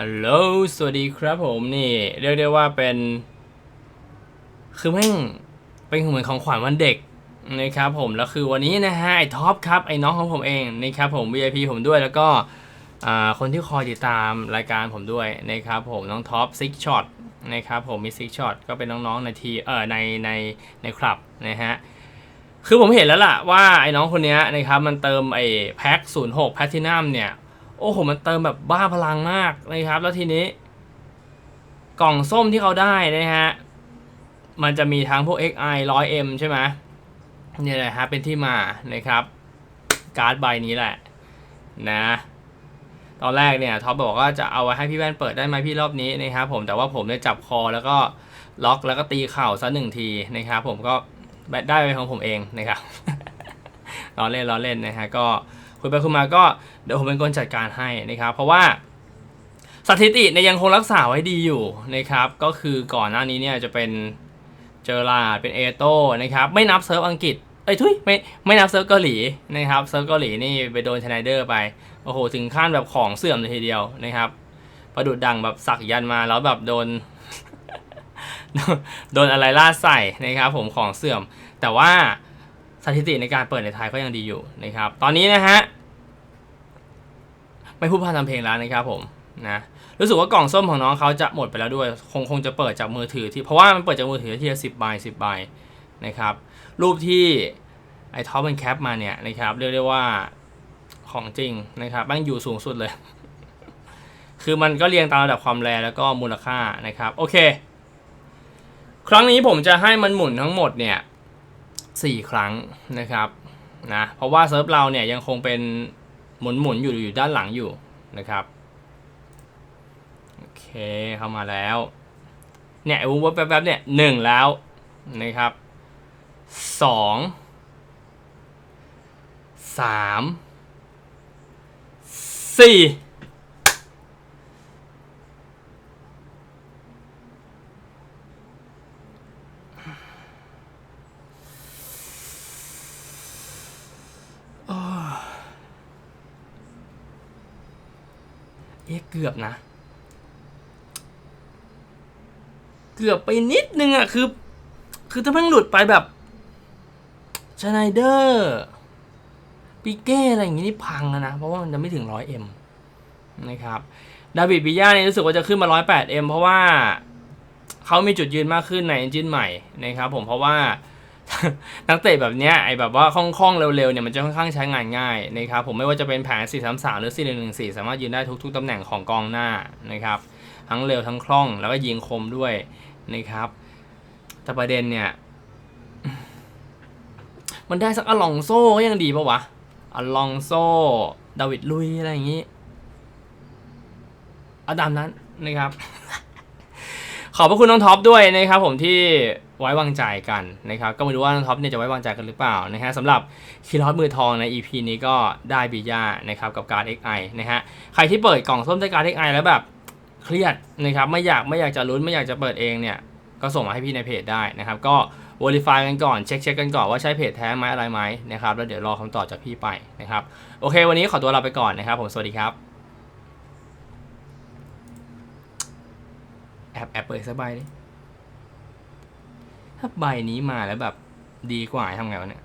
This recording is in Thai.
ฮัลโหล สวัสดีครับผมนี่ เรียกได้ว่าเป็น คือแม่งเป็นเหมือนของขวัญวันเด็กนะครับผม แล้วคือวันนี้นะฮะไอท็อปครับไอ้น้องของผมเองนะครับผม VIP ผมด้วยแล้วก็คนที่คอยติดตามรายการผมด้วยนะครับผมน้องท็อปซิกช็อตนะครับผมมีซิกช็อตก็เป็นน้องๆในทีเออในในในคลับนะฮะคือผมเห็นแล้วล่ะว่าไอ้น้องคนเนี้ยนะครับมันเติมไอ้แพ็ค06 Platinum เนี่ย อ้โหมันเติมแบบบ้าพลังมากนะครับ แล้วทีนี้ กล่องส้มที่เขาได้นะฮะ มันจะมีทั้งพวก XI 100M ใช่ไหมนี่แหละฮะเป็นที่มานะครับ การ์ดใบนี้แหละ นะตอนแรกเนี่ยท็อปบอกว่าจะเอาไว้ให้พี่แว่นเปิดได้ไหมพี่รอบนี้นะครับผมแต่ว่าผมเนี่ยจับคอแล้วก็ล็อกแล้วก็ตีเข่าซะหนึ่งทีนะครับผมก็ได้ไปของผมเองนะครับล้อเล่นล้อเล่นนะฮะก็ คุยไปคุยมาก็เดี๋ยวผมเป็นคนจัดการให้นะครับ เพราะว่าสถิติเนี่ยยังคงรักษาไว้ดีอยู่นะครับ ก็คือก่อนหน้านี้เนี่ยจะเป็นเจอราดเป็นเอโต้นะครับไม่นับเซิร์ฟอังกฤษเอ้ยทุยไม่ไม่นับเซิร์ฟเกาหลีนะครับเซิร์ฟเกาหลีนี่ไปโดนชไนเดอร์ไปโอ้โหถึงขั้นแบบของเสื่อมเลยทีเดียวนะครับประดุดดังแบบสักยันมาแล้วแบบโดน โดนอะไรล่าใส่นะครับผมของเสื่อม แต่ว่า สถิติในการเปิดในไทยก็ยังดีอยู่นะครับ ตอนนี้นะฮะไม่พูดพาทำเพลงแล้วนะครับผมนะรู้สึกว่ากล่องส้มของน้องเขาจะหมดไปแล้วด้วย คงคงจะเปิดจากมือถือที่เพราะว่ามันเปิดจากมือถือที่ละสิบใบสิบใบนะครับรูปที่ไอ้ท็อปมันแคปมาเนี่ยนะครับเรียกได้ว่าของจริงนะครับแม่งอยู่สูงสุดเลย คือมันก็เรียงตามระดับความแรงแล้วก็มูลค่านะครับโอเค ครั้งนี้ผมจะให้มันหมุนทั้งหมดเนี่ย สี่ครั้งนะครับนะเพราะว่าเซิร์ฟเราเนี่ยยังคงเป็นหมุนหมุนๆอยู่อยู่ด้านหลังอยู่นะครับโอเคเข้ามาแล้วเนี่ยวูบแป๊บๆเนี่ยหนึ่งแล้วนะครับสองสามสี่ เอ๊ะเกือบนะ เกือบไปนิดนึงอะคือ คือถ้าเพิ่งหลุดไปแบบชไนเดอร์ปิเก้อะไรอย่างงี้นี่พังนะ เพราะว่ามันจะไม่ถึง 100M นะครับดาวิดบิย่าเนี่ยรู้สึกว่าจะขึ้นมา 108M เพราะว่าเขามีจุดยืนมากขึ้นใน engine ใหม่นะครับผมเพราะว่า นักเตะแบบเนี้ยไอแบบว่าคล่องๆเร็วๆเนี่ยมันจะค่อนข้างใช้งานง่ายนะครับผมไม่ว่าจะเป็นแผน 433 หรือ 4114 สามารถยืนได้ทุกๆตำแหน่งของกองหน้านะครับทั้งเร็วทั้งคล่องแล้วก็ยิงคมด้วยนะครับแต่ประเด็นเนี่ย มันได้สักอลองโซ่ก็ยังดีปะวะอลองโซ่ดาวิดลุยอะไรอย่างงี้เอาตามนั้นนะครับ ขอบพระคุณน้องท็อปด้วยนะครับผมที่ ไว้วางใจกันนะครับ ก็ไม่รู้ว่าท็อปเนี่ยจะไว้วางใจกันหรือเปล่านะฮะสำหรับคีรอสมือทองใน EP นี้ก็ได้บีย่านะครับกับการ XI นะฮะใครที่เปิดกล่องส้มด้การ XI แล้วแบบเครียดนะครับไม่อยากไม่อยากจะลุ้นไม่อยากจะเปิดเองเนี่ยก็ส่งมาให้พี่ในเพจได้นะครับ ก็ verify กันก่อนเช็คเช็คกันก่อนว่าใช่เพจแท้ไหมอะไรไหมนะครับแล้วเดี๋ยวรอคำตอบจากพี่ไปนะครับโอเค วันนี้ขอตัวลาไปก่อนนะครับ ผมสวัสดีครับแอบแอบเปิดสักใบดิ ถ้าใบนี้มาแล้วแบบดีกว่าทำไงวะเนี่ย